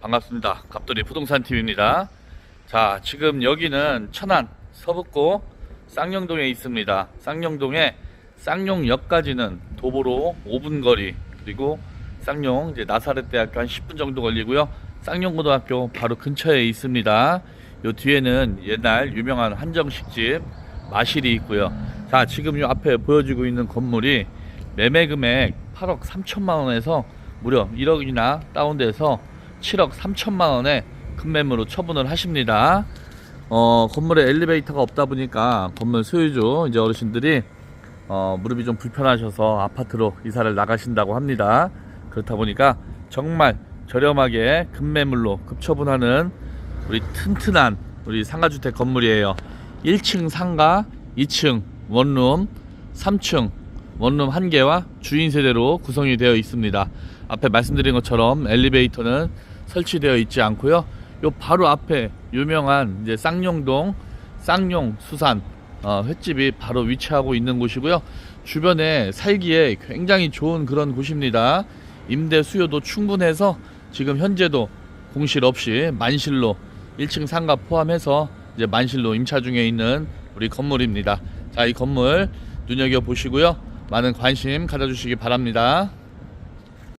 반갑습니다. 갑돌이 부동산 TV입니다. 자, 지금 여기는 천안 서북고 쌍용동에 있습니다. 쌍용동에 쌍용역까지는 도보로 5분 거리 그리고 쌍용 이제 나사렛대학교 한 10분 정도 걸리고요. 쌍용고등학교 바로 근처에 있습니다. 요 뒤에는 옛날 유명한 한정식집 마실이 있고요. 자, 지금 요 앞에 보여지고 있는 건물이 매매 금액 8억 3천만 원에서 무려 1억이나 다운돼서 7억 3천만 원에 금매물로 처분을 하십니다. 어, 건물에 엘리베이터가 없다 보니까 건물 소유주 이제 어르신들이 어, 무릎이 좀 불편하셔서 아파트로 이사를 나가신다고 합니다. 그렇다 보니까 정말 저렴하게 금매물로 급처분하는 우리 튼튼한 우리 상가주택 건물이에요. 1층 상가, 2층 원룸, 3층 원룸 한 개와 주인 세대로 구성이 되어 있습니다. 앞에 말씀드린 것처럼 엘리베이터는 설치되어 있지 않고요. 요 바로 앞에 유명한 이제 쌍용동 쌍용 수산 어, 횟집이 바로 위치하고 있는 곳이고요. 주변에 살기에 굉장히 좋은 그런 곳입니다. 임대 수요도 충분해서 지금 현재도 공실 없이 만실로 1층 상가 포함해서 이제 만실로 임차 중에 있는 우리 건물입니다. 자, 이 건물 눈여겨 보시고요. 많은 관심 가져주시기 바랍니다.